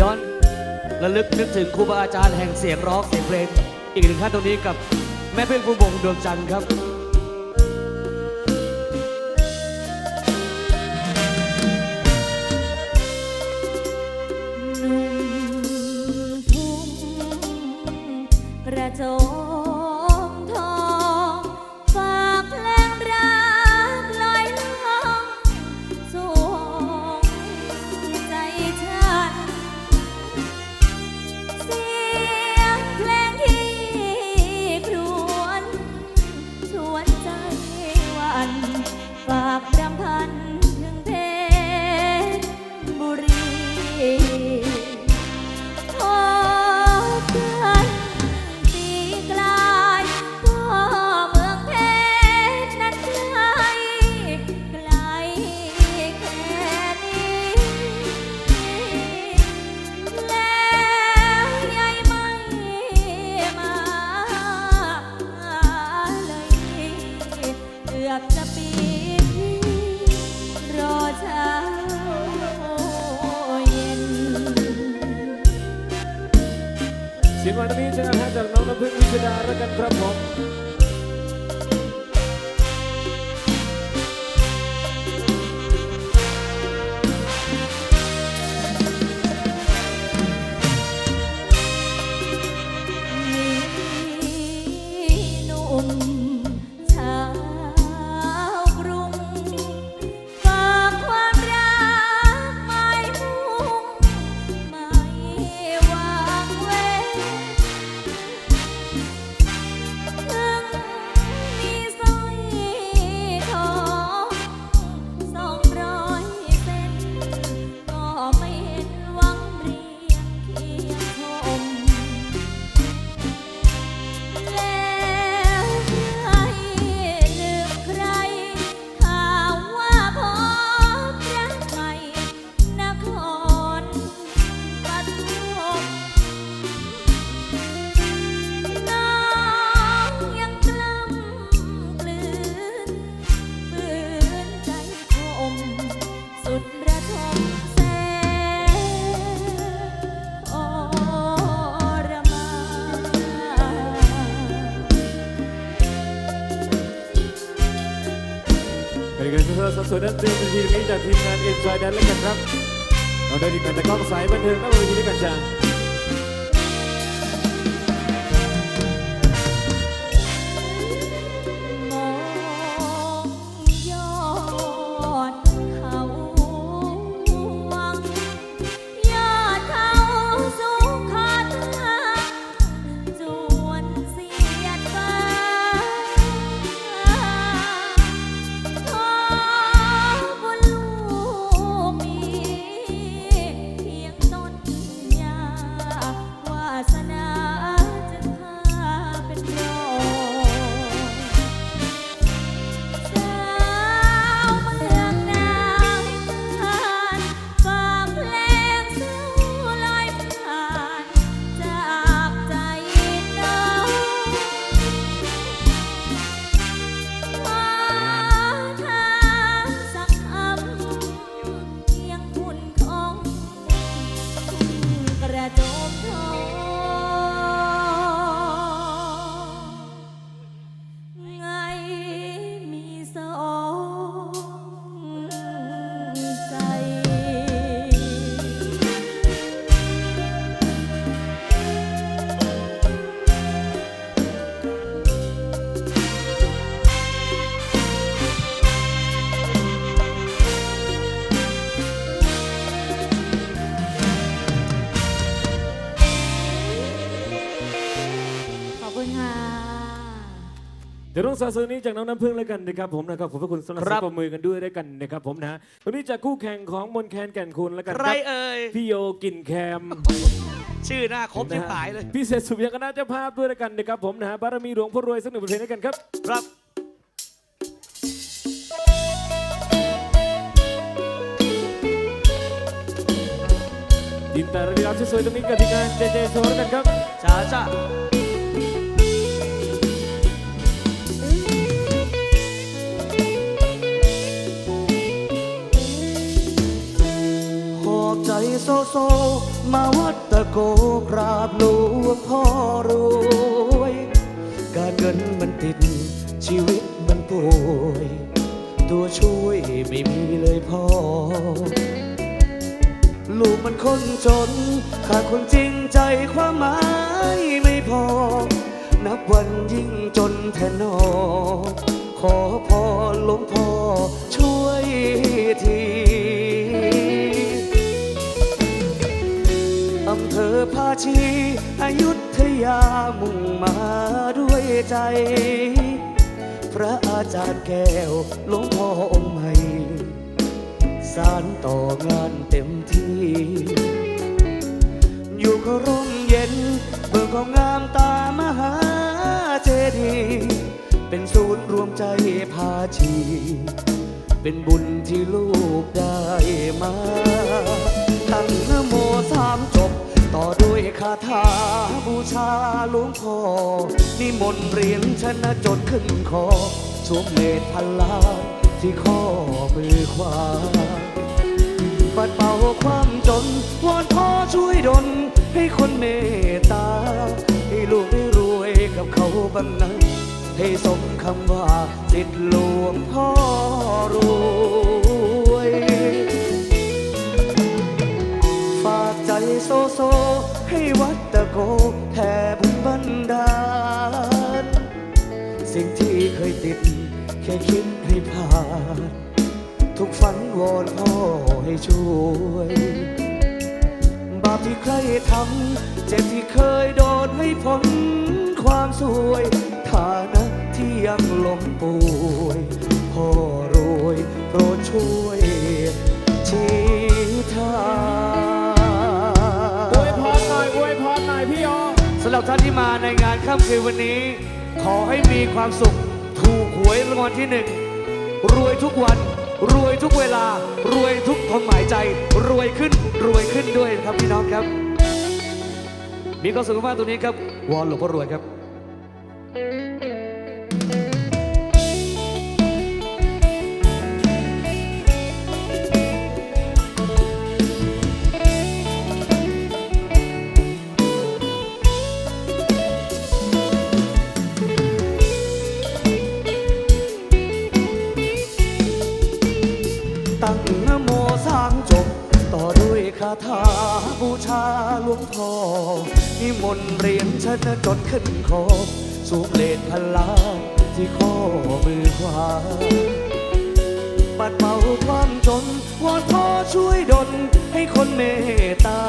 ย้อนระลึกนึกถึงครูบาอาจารย์แห่งเสียงร้องเสียงเพลง อีกหนึ่งท่านตรงนี้กับแม่เพื่อนผู้บงดวงจันทร์ครับ พ นนี้จะหาจากน้องน้ำพึ่งวิชดาแล้วกันครับผม สดงสดนั้นเตรียมเป็นทีมนี้จากทีมงานเอ็นจอยแดนแล้วกันครับ เราได้ทีมงานตะกล้องสายบันเทิงและบนทีด้วยกันจ้า เดี๋ยวต้องสาสนี้จากน้องน้ำพึ่งแล้วกันนะครับผมนะครับขอบพระคุณสำหรับครับเสียงปรบมือกันด้วยด้วยกันนะครับผมนะวันนี้จากคู่แข่งของมนแคนแก่นคุณแล้วกันใคครรับเอ่ย พี่โยกินแคม ชื่อหน้าครบที่หายเลย พี่เศษสุภยังคณะเจ้าภาพด้วยแล้วกันนะครับผมนะฮะบารมีหลวงพ่อรวยสักหนึ่งบทเพลงด้วยกันครับ ครับ ดินตาระดีรับสวยๆตรงนี้กับทีมงานเจเจโซแล้วกันครับ จ้าจ้า เงินมันติด ชีวิตมันป่วย ตัวช่วยไม่มีเลยพ่อ ลูกมันคนจน ขาดคนจริงใจความหมายไม่พอ นับวันยิ่งจนแทนนอขอ ใจ พระอาจารย์แก้วหลวงพ่อองค์ใหม่สารต่องานเต็มที่ อยู่ก็ร่มเย็นเมืองของงามตามหาเจดีย์เป็นศูนย์รวมใจพาชี เป็นบุญที่ลูกได้มา ตั้งาถาบูชาหลวงพ่อนิมนต์เรียญชนะจดขึ้นคอสวมเมธพันล้านที่ข้อมือขวาปัดเป่าความจนวอนพ่อช่วยดลให้คนเมตตา ให้ลูกได้รวยกับเขาบ้างนให้สมคำว่าติดหลวงพ่อรวย ฝากใจโซโซ ตะโกแผ่บุญบันดาล สิ่งที่เคยติด แค่คิดให้ผ่าน ทุกฝันวอนพ่อให้ช่วย บาปที่ใครทำเจ็บที่เคยโดนให้พ้นความสวย ฐานะที่ยังล้ม กท่านที่มาในงานค่ำคืนวันนี้ ขอให้มีความสุข ถูกหวยรางวัลที่หนึ่งรวยทุกวัน รวยทุกเวลา รวยทุกคนหมายใจ รวยขึ้นรวยขึ้นด้วยนะครับพี่น้องครับ มีความสุขมากตรงนี้ครับ วอนหลวงพ่อรวยครับ ถาบูชาหลวงพ่อนิมนต์เรียญชนะจดขึ้นคอสูงเลนพันล้าที่ข้อมือขวาปัดเป่าความจนวอนพ่อช่วยดลให้คนเมตตา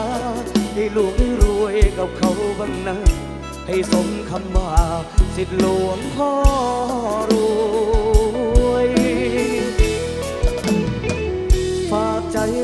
ให้ลูกรวยกับเขาบ้างนะให้สมคำว่า สิทธิหลวงพ่อรู้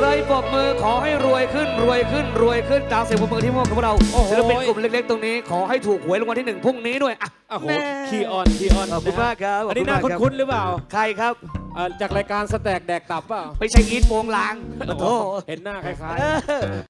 ใครปรบมือขอให้รวยขึ้นรวยขึ้นรวยขึ้นตามเสียงปรบมือที่มอบกับพวกเราโอ้โห ศิลปินกลุ่มเล็กๆ ตรงนี้ขอให้ถูกหวยรางวัลที่หนึ่งพรุ่งนี้ด้วยอะ โอ้โหแน่คีออนคีออนขอบคุณมากครับอันนี้ขอบคุณน่ามากครับ คุ้นๆหรือเปล่าใครครับเอ่อจากรายการสแต็กแดกตับเปล่าไม่ใช่อีทโปงลางโอ้โห เห็นหน้าคล้ายเออ